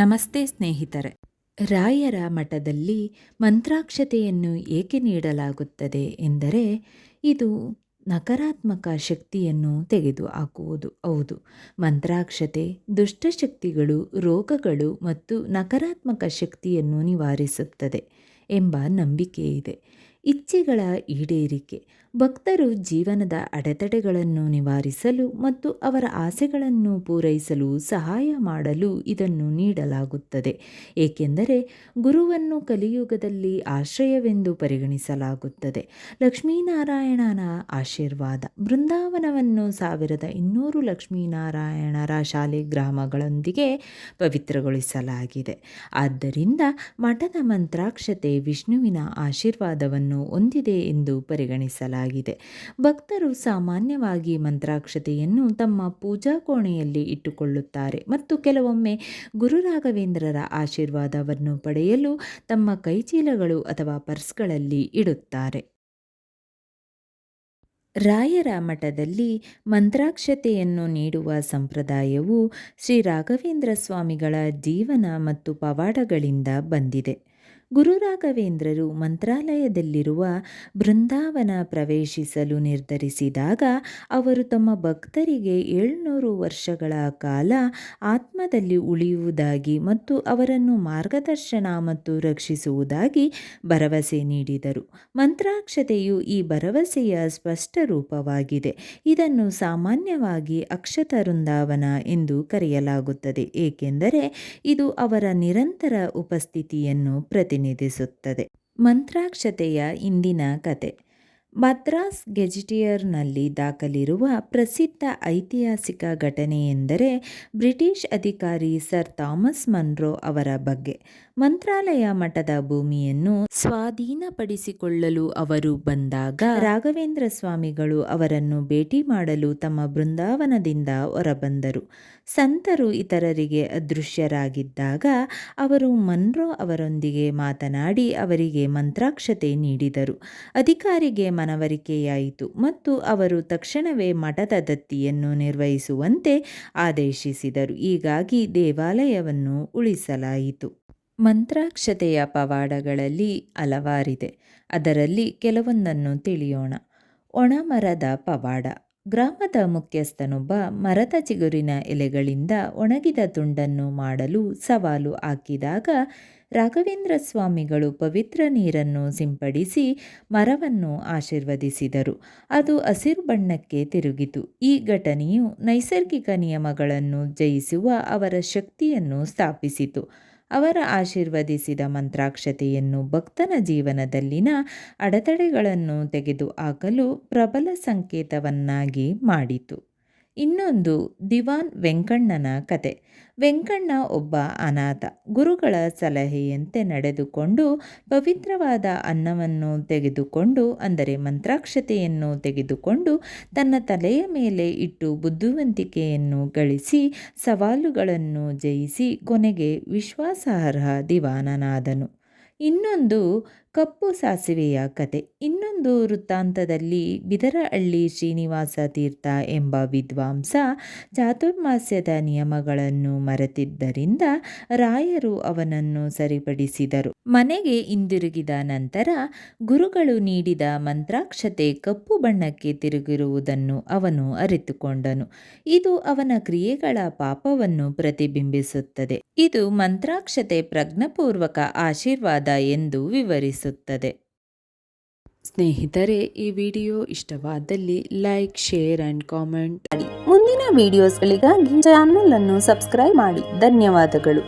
ನಮಸ್ತೆ ಸ್ನೇಹಿತರೆ. ರಾಯರ ಮಠದಲ್ಲಿ ಮಂತ್ರಾಕ್ಷತೆಯನ್ನು ಏಕೆ ನೀಡಲಾಗುತ್ತದೆ ಎಂದರೆ, ಇದು ನಕಾರಾತ್ಮಕ ಶಕ್ತಿಯನ್ನು ತೆಗೆದುಹಾಕುವುದು ಹೌದು, ಮಂತ್ರಾಕ್ಷತೆ ದುಷ್ಟಶಕ್ತಿಗಳು ರೋಗಗಳು ಮತ್ತು ನಕಾರಾತ್ಮಕ ಶಕ್ತಿಯನ್ನು ನಿವಾರಿಸುತ್ತದೆ ಎಂಬ ನಂಬಿಕೆ ಇದೆ ಇಚ್ಛೆಗಳ ಈಡೇರಿಕೆ ಭಕ್ತರು ಜೀವನದ ಅಡೆತಡೆಗಳನ್ನು ನಿವಾರಿಸಲು ಮತ್ತು ಅವರ ಆಸೆಗಳನ್ನು ಪೂರೈಸಲು ಸಹಾಯ ಮಾಡಲು ಇದನ್ನು ನೀಡಲಾಗುತ್ತದೆ. ಏಕೆಂದರೆ ಗುರುವನ್ನು ಕಲಿಯುಗದಲ್ಲಿ ಆಶ್ರಯವೆಂದು ಪರಿಗಣಿಸಲಾಗುತ್ತದೆ. ಲಕ್ಷ್ಮೀನಾರಾಯಣನ ಆಶೀರ್ವಾದ, ಬೃಂದಾವನವನ್ನು ಸಾವಿರದ ಇನ್ನೂರು ಲಕ್ಷ್ಮೀನಾರಾಯಣರ ಶಾಲೆ ಗ್ರಾಮಗಳೊಂದಿಗೆ ಪವಿತ್ರಗೊಳಿಸಲಾಗಿದೆ. ಆದ್ದರಿಂದ ಮಠದ ಮಂತ್ರಾಕ್ಷತೆ ವಿಷ್ಣುವಿನ ಆಶೀರ್ವಾದವನ್ನು ಹೊಂದಿದೆ ಎಂದು ಪರಿಗಣಿಸಲಾಗಿದೆ. ಭಕ್ತರು ಸಾಮಾನ್ಯವಾಗಿ ಮಂತ್ರಾಕ್ಷತೆಯನ್ನು ತಮ್ಮ ಪೂಜಾ ಕೋಣೆಯಲ್ಲಿ ಇಟ್ಟುಕೊಳ್ಳುತ್ತಾರೆ ಮತ್ತು ಕೆಲವೊಮ್ಮೆ ಗುರು ರಾಘವೇಂದ್ರರ ಆಶೀರ್ವಾದವನ್ನು ಪಡೆಯಲು ತಮ್ಮ ಕೈಚೀಲಗಳು ಅಥವಾ ಪರ್ಸ್ಗಳಲ್ಲಿ ಇಡುತ್ತಾರೆ. ರಾಯರ ಮಠದಲ್ಲಿ ಮಂತ್ರಾಕ್ಷತೆಯನ್ನು ನೀಡುವ ಸಂಪ್ರದಾಯವು ಶ್ರೀ ರಾಘವೇಂದ್ರ ಸ್ವಾಮಿಗಳ ಜೀವನ ಮತ್ತು ಪವಾಡಗಳಿಂದ ಬಂದಿದೆ. ಗುರು ರಾಘವೇಂದ್ರರು ಮಂತ್ರಾಲಯದಲ್ಲಿರುವ ಬೃಂದಾವನ ಪ್ರವೇಶಿಸಲು ನಿರ್ಧರಿಸಿದಾಗ ಅವರು ತಮ್ಮ ಭಕ್ತರಿಗೆ ಏಳ್ನೂರು ವರ್ಷಗಳ ಕಾಲ ಆತ್ಮದಲ್ಲಿ ಉಳಿಯುವುದಾಗಿ ಮತ್ತು ಅವರನ್ನು ಮಾರ್ಗದರ್ಶನ ಮತ್ತು ರಕ್ಷಿಸುವುದಾಗಿ ಭರವಸೆ ನೀಡಿದರು. ಮಂತ್ರಾಕ್ಷತೆಯು ಈ ಭರವಸೆಯ ಸ್ಪಷ್ಟ ರೂಪವಾಗಿದೆ. ಇದನ್ನು ಸಾಮಾನ್ಯವಾಗಿ ಅಕ್ಷತ ವೃಂದಾವನ ಎಂದು ಕರೆಯಲಾಗುತ್ತದೆ, ಏಕೆಂದರೆ ಇದು ಅವರ ನಿರಂತರ ಉಪಸ್ಥಿತಿಯನ್ನು ಪ್ರತಿನಿಧಿಸುತ್ತದೆ. ಮಂತ್ರಾಕ್ಷತೆಯ ಇಂದಿನ ಕತೆ. ಮದ್ರಾಸ್ ಗೆಜಿಟಿಯರ್ನಲ್ಲಿ ದಾಖಲಿರುವ ಪ್ರಸಿದ್ಧ ಐತಿಹಾಸಿಕ ಘಟನೆಯೆಂದರೆ ಬ್ರಿಟಿಷ್ ಅಧಿಕಾರಿ ಸರ್ ಥಾಮಸ್ ಮನ್ರೋ ಅವರ ಬಗ್ಗೆ. ಮಂತ್ರಾಲಯ ಮಠದ ಭೂಮಿಯನ್ನು ಸ್ವಾಧೀನಪಡಿಸಿಕೊಳ್ಳಲು ಅವರು ಬಂದಾಗ ರಾಘವೇಂದ್ರ ಸ್ವಾಮಿಗಳು ಅವರನ್ನು ಭೇಟಿ ಮಾಡಲು ತಮ್ಮ ಬೃಂದಾವನದಿಂದ ಹೊರಬಂದರು. ಸಂತರು ಇತರರಿಗೆ ಅದೃಶ್ಯರಾಗಿದ್ದಾಗ ಅವರು ಮನ್ರೋ ಅವರೊಂದಿಗೆ ಮಾತನಾಡಿ ಅವರಿಗೆ ಮಂತ್ರಾಕ್ಷತೆ ನೀಡಿದರು. ಅಧಿಕಾರಿಗೆ ಮನವರಿಕೆಯಾಯಿತು ಮತ್ತು ಅವರು ತಕ್ಷಣವೇ ಮಠದ ದತ್ತಿಯನ್ನು ನಿರ್ವಹಿಸುವಂತೆ ಆದೇಶಿಸಿದರು. ಹೀಗಾಗಿ ದೇವಾಲಯವನ್ನು ಉಳಿಸಲಾಯಿತು. ಮಂತ್ರಾಕ್ಷತೆಯ ಪವಾಡಗಳಲ್ಲಿ ಹಲವಾರಿದೆ. ಅದರಲ್ಲಿ ಕೆಲವೊಂದನ್ನು ತಿಳಿಯೋಣ. ಒಣಮರದ ಪವಾಡ. ಗ್ರಾಮದ ಮುಖ್ಯಸ್ಥನೊಬ್ಬ ಮರದ ಚಿಗುರಿನ ಎಲೆಗಳಿಂದ ಒಣಗಿದ ತುಂಡನ್ನು ಮಾಡಲು ಸವಾಲು ಹಾಕಿದಾಗ ರಾಘವೇಂದ್ರ ಸ್ವಾಮಿಗಳು ಪವಿತ್ರ ನೀರನ್ನು ಸಿಂಪಡಿಸಿ ಮರವನ್ನು ಆಶೀರ್ವದಿಸಿದರು. ಅದು ಹಸಿರು ಬಣ್ಣಕ್ಕೆ ತಿರುಗಿತು. ಈ ಘಟನೆಯು ನೈಸರ್ಗಿಕ ನಿಯಮಗಳನ್ನು ಜಯಿಸುವ ಅವರ ಶಕ್ತಿಯನ್ನು ಸ್ಥಾಪಿಸಿತು. ಅವರ ಆಶೀರ್ವದಿಸಿದ ಮಂತ್ರಾಕ್ಷತೆಯನ್ನು ಭಕ್ತನ ಜೀವನದಲ್ಲಿನ ಅಡೆತಡೆಗಳನ್ನು ತೆಗೆದುಹಾಕಲು ಪ್ರಬಲ ಸಂಕೇತವನ್ನಾಗಿ ಮಾಡಿತು. ಇನ್ನೊಂದು ದಿವಾನ್ ವೆಂಕಣ್ಣನ ಕತೆ. ವೆಂಕಣ್ಣ ಒಬ್ಬ ಅನಾಥ. ಗುರುಗಳ ಸಲಹೆಯಂತೆ ನಡೆದುಕೊಂಡು ಪವಿತ್ರವಾದ ಅನ್ನವನ್ನು ತೆಗೆದುಕೊಂಡು, ಅಂದರೆ ಮಂತ್ರಾಕ್ಷತೆಯನ್ನು ತೆಗೆದುಕೊಂಡು ತನ್ನ ತಲೆಯ ಮೇಲೆ ಇಟ್ಟು ಬುದ್ಧಿವಂತಿಕೆಯನ್ನು ಗಳಿಸಿ ಸವಾಲುಗಳನ್ನು ಜಯಿಸಿ ಕೊನೆಗೆ ವಿಶ್ವಾಸಾರ್ಹ ದಿವಾನನಾದನು. ಇನ್ನೊಂದು ಕಪ್ಪು ಸಾಸಿವೆಯ ಕತೆ. ಇನ್ನೊಂದು ವೃತ್ತಾಂತದಲ್ಲಿ ಬಿದರಹಳ್ಳಿ ಶ್ರೀನಿವಾಸ ತೀರ್ಥ ಎಂಬ ವಿದ್ವಾಂಸ ಚಾತುರ್ಮಾಸ್ಯದ ನಿಯಮಗಳನ್ನು ಮರೆತಿದ್ದರಿಂದ ರಾಯರು ಅವನನ್ನು ಸರಿಪಡಿಸಿದರು. ಮನೆಗೆ ಹಿಂದಿರುಗಿದ ನಂತರ ಗುರುಗಳು ನೀಡಿದ ಮಂತ್ರಾಕ್ಷತೆ ಕಪ್ಪು ಬಣ್ಣಕ್ಕೆ ತಿರುಗಿರುವುದನ್ನು ಅವನು ಅರಿತುಕೊಂಡನು. ಇದು ಅವನ ಕ್ರಿಯೆಗಳ ಪಾಪವನ್ನು ಪ್ರತಿಬಿಂಬಿಸುತ್ತದೆ. ಇದು ಮಂತ್ರಾಕ್ಷತೆ ಪ್ರಜ್ಞಪೂರ್ವಕ ಆಶೀರ್ವಾದ ಎಂದು ವಿವರಿಸುತ್ತದೆ ಸ್ನೇಹಿತರೆ ಈ ವಿಡಿಯೋ ಇಷ್ಟವಾದಲ್ಲಿ ಲೈಕ್ ಶೇರ್ ಆ್ಯಂಡ್ ಕಾಮೆಂಟ್. ಮುಂದಿನ ವಿಡಿಯೋಸ್ಗಳಿಗಾಗಿ ಚಾನಲ್ ಅನ್ನು ಸಬ್ಸ್ಕ್ರೈಬ್ ಮಾಡಿ. ಧನ್ಯವಾದಗಳು.